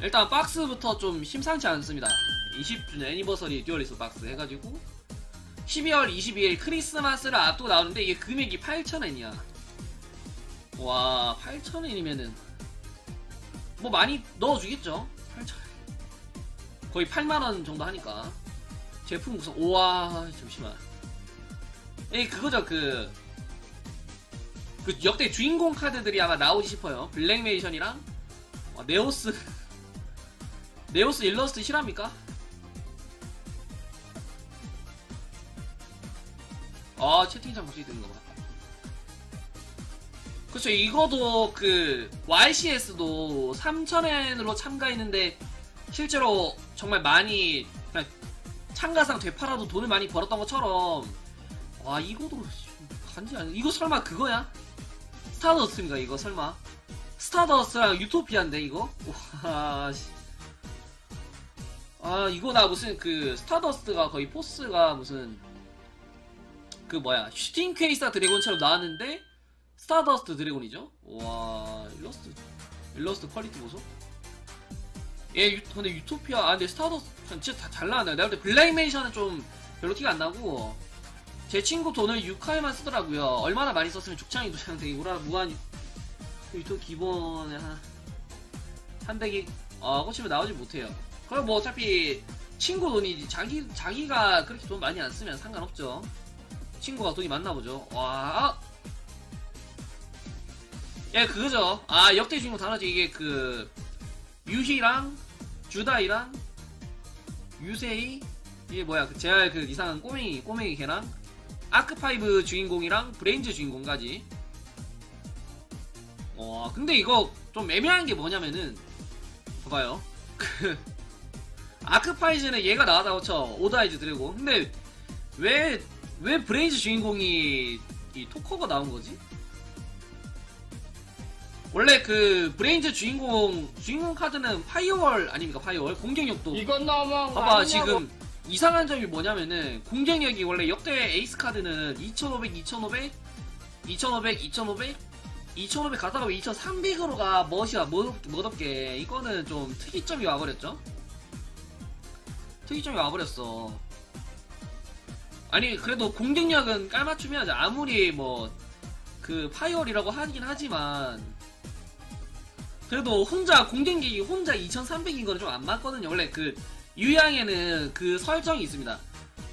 일단 박스부터 좀 심상치 않습니다. 20주년 애니버서리 듀얼리스 박스 해가지고 12월 22일 크리스마스를 앞두고 나오는데 이게 금액이 8,000엔이야. 와 8,000엔이면은 뭐 많이 넣어주겠죠? 8,000엔. 거의 8만원 정도 하니까. 제품 구성 우와 잠시만. 이 그거죠 그, 그 역대 주인공 카드들이 아마 나오지 싶어요. 블랙메이션이랑 어, 네오스 네오스 일러스트 실합니까? 아 채팅창 갑자기 뜨는 거 봐 그쵸 이거도 그 YCS도 3,000엔으로 참가했는데 실제로 정말 많이 참가상 되팔아도 돈을 많이 벌었던 것처럼 와 이거도 간지 아니 이거 설마 그거야? 스타더스입니까 이거 설마 스타더스랑 유토피아인데 이거? 와 씨. 아 이거 나 무슨 그 스타더스트가 거의 포스가 무슨 그 뭐야 슈팅 케이스타 드래곤처럼 나왔는데 스타더스트 드래곤이죠? 와 일러스트 일러스트 퀄리티 보소? 예 유, 근데 유토피아 아 근데 스타더스트 진짜 다 잘 나왔네 내가 볼때 블랙메이션은 좀 별로 티가 안 나고 제 친구 돈을 6화에만 쓰더라고요 얼마나 많이 썼으면 죽창이 도장 되게 우라 무한 유토 기본에 한 한대기 어 꽂히면 나오지 못해요 그럼 뭐 어차피 친구 돈이지 자기 자기가 그렇게 돈 많이 안 쓰면 상관없죠. 친구가 돈이 많나 보죠. 와. 아! 예 그거죠. 아 역대 주인공 다르죠 이게 그 유희랑 주다이랑 유세이 이게 뭐야? 그 제알 그 이상한 꼬맹이 꼬맹이 걔랑 아크파이브 주인공이랑 브레인즈 주인공까지. 와 근데 이거 좀 애매한 게 뭐냐면은 봐봐요. 그 아크파이즈는 얘가 나왔다고 쳐. 오다이즈 드래곤. 근데 왜 왜 브레인즈 주인공이 이 토커가 나온 거지? 원래 그 브레인즈 주인공 주인공 카드는 파이어월 아닙니까? 파이어월? 공격력도. 이건 너무한 거 봐봐. 지금 이상한 점이 뭐냐면은 공격력이 원래 역대 에이스 카드는 2500, 2500, 2500, 2500, 2500 가다가 왜 2300으로 가. 멋이야 멋, 멋없게. 이거는 좀 특이점이 와버렸죠 특이점이 와버렸어 아니 그래도 공격력은 깔맞춤해야지 아무리 뭐 그 파이어리라고 하긴 하지만 그래도 혼자 공격력이 혼자 2300인 거는 좀 안 맞거든요 원래 그 유양에는 그 설정이 있습니다.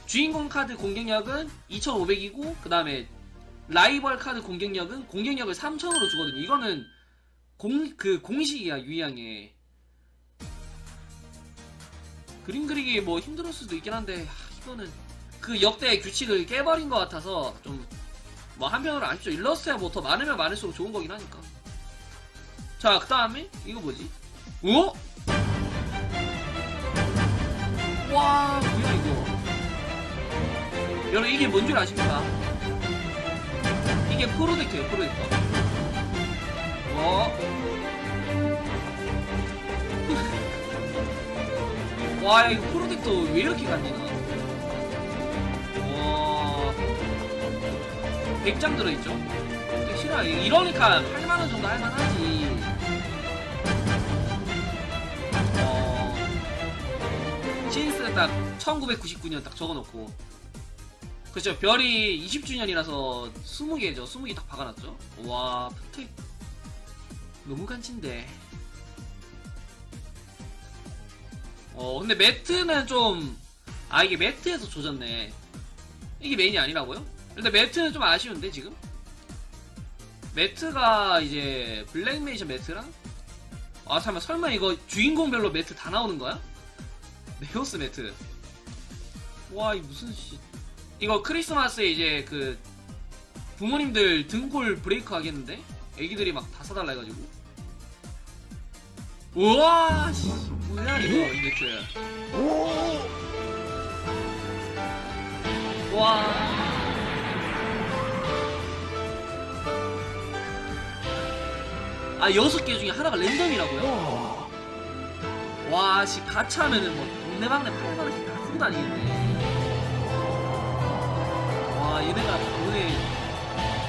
주인공 카드 공격력은 2500이고 그 다음에 라이벌 카드 공격력은 공격력을 3000으로 주거든요. 이거는 공 그 공식이야 유양에. 그림 그리기 뭐 힘들 수도 있긴 한데 하, 이거는 그 역대 규칙을 깨버린 것 같아서 좀 뭐 한편으로 아쉽죠. 일러스트야 뭐 더 많으면 많을수록 좋은 거긴 하니까. 자, 그 다음에 이거 뭐지? 어? 와 뭐야 이거 여러분 이게 뭔 줄 아십니까? 이게 프로젝트예요 프로젝터 와. 와 이거 프로젝터 왜 이렇게 간지나 와 100장 들어있죠? 근데 싫어 이러니까 8만원 정도 할만하지. 어... 신스 딱 1999년 딱 적어놓고. 그렇죠. 별이 20주년이라서 20개죠. 20개 딱 박아놨죠? 와 프텍 너무 간친데 어 근데 매트는 좀 아 이게 매트에서 조졌네 이게 메인이 아니라고요? 근데 매트는 좀 아쉬운데 지금 매트가 이제 블랙메이션 매트랑 아 잠깐만 설마 이거 주인공별로 매트 다 나오는 거야? 네오스 매트. 와, 이 무슨 씨. 이거 크리스마스에 이제 그 부모님들 등골 브레이크 하겠는데? 애기들이 막 다 사달라 해가지고. 우와, 씨. 뭐야, 이거, 이 매트. 와. 아, 여섯 개 중에 하나가 랜덤이라고요? 와, 씨, 가차하면은 뭐, 동네방네 8만원씩 다 쓰고 다니겠네. 와, 얘네가 돈에,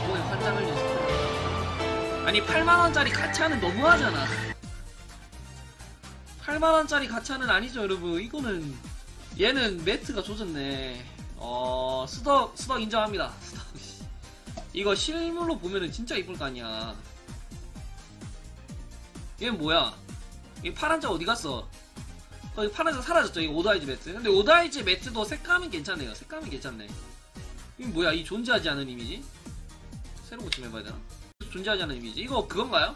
돈에 환장을 냈어. 아니, 8만원짜리 가차는 너무하잖아. 8만원짜리 가차는 아니죠 여러분. 이거는 얘는 매트가 조졌네. 어 수덕 수덕 인정합니다. 수덕. 씨. 이거 실물로 보면은 진짜 이쁠 거 아니야. 얘는 뭐야? 이 파란 자 어디 갔어? 거기 파란 자 사라졌죠 이 오다이즈 매트. 근데 오다이즈 매트도 색감은 괜찮네요. 색감은 괜찮네. 이게 뭐야? 이 존재하지 않은 이미지? 새로 고침해봐야 되나? 존재하지 않은 이미지? 이거 그건가요?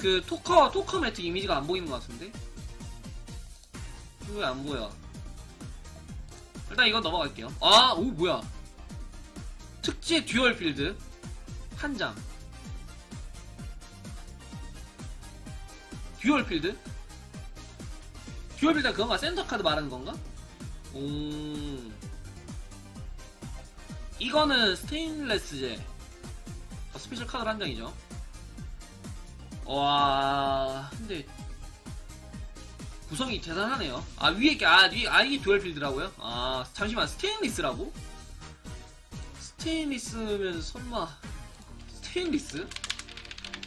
그 토커 토커 매트 이미지가 안 보이는 것 같은데? 왜 안 보여? 일단 이거 넘어갈게요. 아 오 뭐야? 특제 듀얼 필드. 한 장. 듀얼 필드? 듀얼 필드 그건가? 센터 카드 말하는 건가? 오. 이거는 스테인레스제. 어, 스페셜 카드 한 장이죠 와 근데 구성이 대단하네요 아 위에 게 아, 위에, 아 이게 듀얼 필드라고요? 아 잠시만 스테인리스라고? 스테인리스면 설마 스테인리스?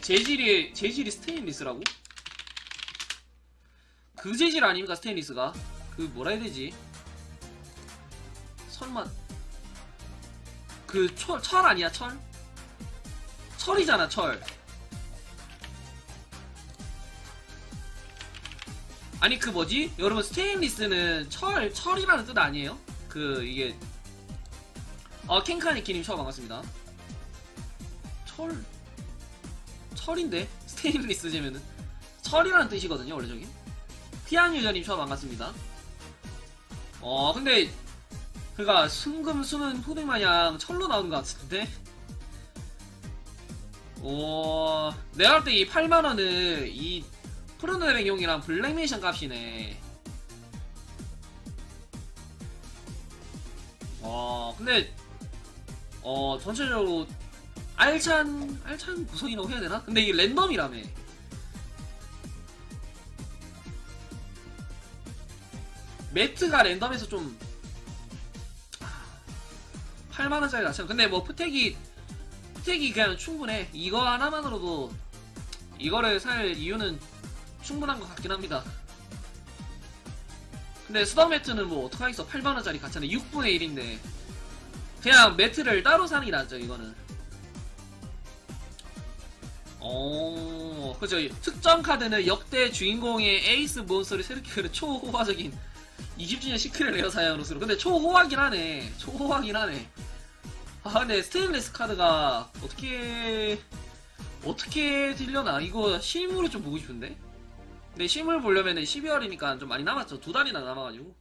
재질이 재질이 스테인리스라고? 그 재질 아닙니까 스테인리스가? 그 뭐라 해야 되지? 설마 그 철, 철 아니야 철? 철이잖아 철 아니 그 뭐지? 여러분 스테인리스는 철 철이라는 뜻 아니에요? 그 이게 어 캔카니키님 처음 반갑습니다. 철 철인데 스테인리스제면은 철이라는 뜻이거든요 원래 저기. 티안 유저님 처음 반갑습니다. 어 근데 그니까 순금 수는 후등 마냥 철로 나오는 것 같은데. 오 내가 볼 때 이 8만 원은 이 프로노레뱅용이랑 블랙메이션 값이네. 어, 근데, 어, 전체적으로, 알찬, 알찬 구성이라고 해야 되나? 근데 이게 랜덤이라며. 매트가 랜덤에서 좀, 8만원짜리 낮춰. 근데 뭐, 푸텍이, 푸텍이 그냥 충분해. 이거 하나만으로도, 이거를 살 이유는 충분한 것 같긴 합니다. 근데 수덕 매트는 뭐 어떡하겠어. 8만원짜리 가차는 6분의 1인데. 그냥 매트를 따로 사는 게 낫죠 이거는. 어 그죠. 특정 카드는 역대 주인공의 에이스 몬스터를 새롭게 초호화적인 20주년 시크릿 레어 사양으로서 근데 초호화긴 하네. 초호화긴 하네. 아 근데 스테인리스 카드가 어떻게 어떻게 들려나? 이거 실물을 좀 보고 싶은데 근데 실물 보려면은 12월이니까 좀 많이 남았죠. 두 달이나 남아가지고.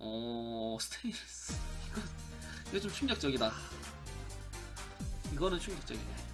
어, 스테인리스. 이거, 이거 좀 충격적이다. 이거는 충격적이네.